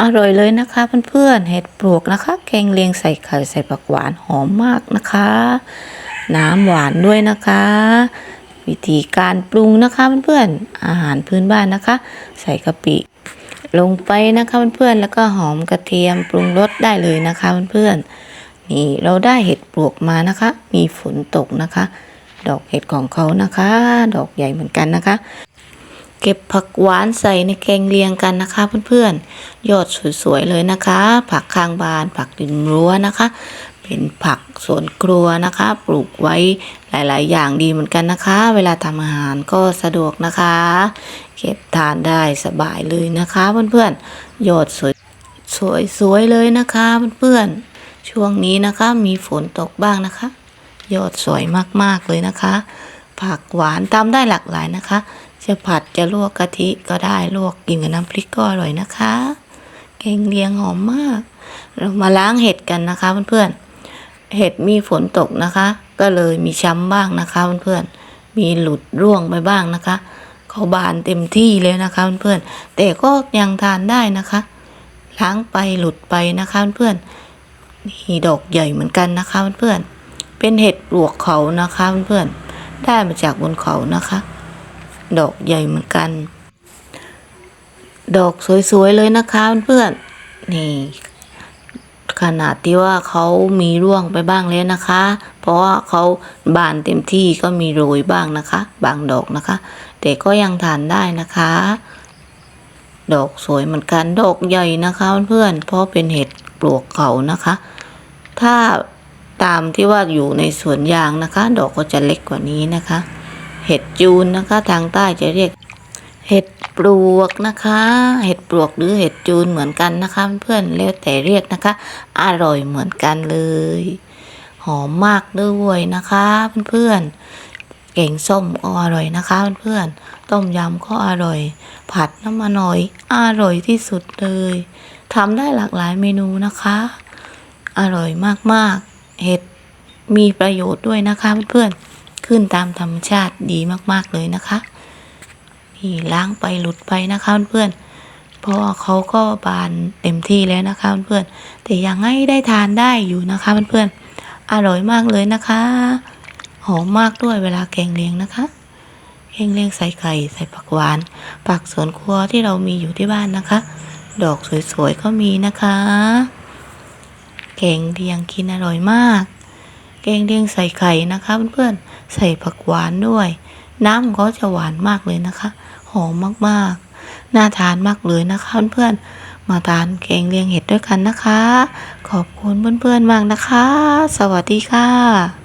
อร่อยเลยนะคะเพื่อนๆเห็ดปลวกนะคะแกงเลียงใส่ไข่ใส่ผักหวานหอมมากนะคะ น้ำหวานด้วยนะคะ วิธีการปรุงนะคะเพื่อนๆอาหารพื้นบ้านนะคะ ใส่กะปิลงไปนะคะเพื่อนๆแล้วก็หอมกระเทียมปรุงรสได้เลยนะคะเพื่อนๆนี่เราได้เห็ดปลวกมานะคะ มีฝนตกนะคะ ดอกเห็ดของเขานะคะ ดอกใหญ่เหมือนกันนะคะ เก็บผักหวานใส่ในแกงเลียงกันนะคะเพื่อนๆ ยอดสวยๆเลยนะคะ ผักข้างบาน ผักริมรั้วนะคะ เป็นผักสวนครัวนะคะ ปลูกไว้หลายๆ อย่างดีเหมือนกันนะคะ เวลาทำอาหารก็สะดวกนะคะ เก็บทานได้สบายเลยนะคะเพื่อนๆ ยอดสวยสวยๆเลยนะคะเพื่อนๆ ช่วงนี้นะคะมีฝนตกบ้างนะคะ ยอดสวยมากๆเลยนะคะ ผักหวานทำได้หลากหลายนะคะ จะผัดจะลวกกะทิก็ได้ลวกกินกับน้ำพริกก็อร่อยนะคะ แกงเลียงหอมมาก เรามาล้างเห็ดกันนะคะเพื่อนๆเห็ดมีฝนตกนะคะ ก็เลยมีช้ำบ้างนะคะเพื่อนๆมีหลุดร่วงไปบ้างนะคะ เขาบานเต็มที่เลยนะคะเพื่อนๆแต่ก็ยังทานได้นะคะ ล้างไปหลุดไปนะคะเพื่อนๆนี่ดอกใหญ่เหมือนกันนะคะเพื่อนๆเป็นเห็ดปลวกเขานะคะเพื่อนๆได้มาจากบนเขานะคะ ดอกใหญ่เหมือนกัน ดอกสวยๆเลยนะคะเพื่อนๆนี่ขนาดที่ว่าเขามีร่วงไปบ้างแล้วนะคะ เพราะว่าเขาบานเต็มที่ก็มีโรยบ้างนะคะ บางดอกนะคะ แต่ก็ยังทานได้นะคะ ดอกสวยเหมือนกันดอกใหญ่นะคะเพื่อนเพราะเป็นเห็ดปลวกเขานะคะ ถ้าตามที่ว่าอยู่ในสวนยางนะคะ ดอกก็จะเล็กกว่านี้นะคะ เห็ดจูนนะคะ ทางใต้จะเรียก เห็ดปลวกนะคะ เห็ดปลวกหรือเห็ดจูนเหมือนกันนะคะ เพื่อนแล้วแต่เรียกนะคะ อร่อยเหมือนกันเลย หอมมากด้วยนะคะเพื่อนๆเก่งส้มก็อร่อยนะคะเพื่อนๆต้มยำก็อร่อย ผัดน้ำมันหอยอร่อยที่สุดเลยทำได้หลากหลายเมนูนะคะ อร่อยมากๆ เห็ดมีประโยชน์ด้วยนะคะเพื่อนๆ ขึ้นตามธรรมชาติดีมาก ๆ เลยนะคะนี่ล้างไปหลุดไปนะคะเพื่อนเพราะเขาก็บานเต็มที่แล้วนะคะเพื่อนแต่ยังให้ได้ทานได้อยู่นะคะเพื่อนอร่อยมากเลยนะคะ หอมมากด้วยเวลาแกงเลียงนะคะแกงเลียงใส่ไข่ใส่ผักหวานผักสวนครัวที่เรามีอยู่ที่บ้านนะคะ ดอกสวยๆก็มีนะคะแกงเลียงกินอร่อยมาก แกงเลียงใส่ไข่นะคะเพื่อนๆ ใส่ผักหวานด้วย น้ำก็จะหวานมากเลยนะคะ หอมมากๆ น่าทานมากเลยนะคะเพื่อนๆ มาทานแกงเลียงเห็ดด้วยกันนะคะ ขอบคุณเพื่อนๆมากนะคะ สวัสดีค่ะ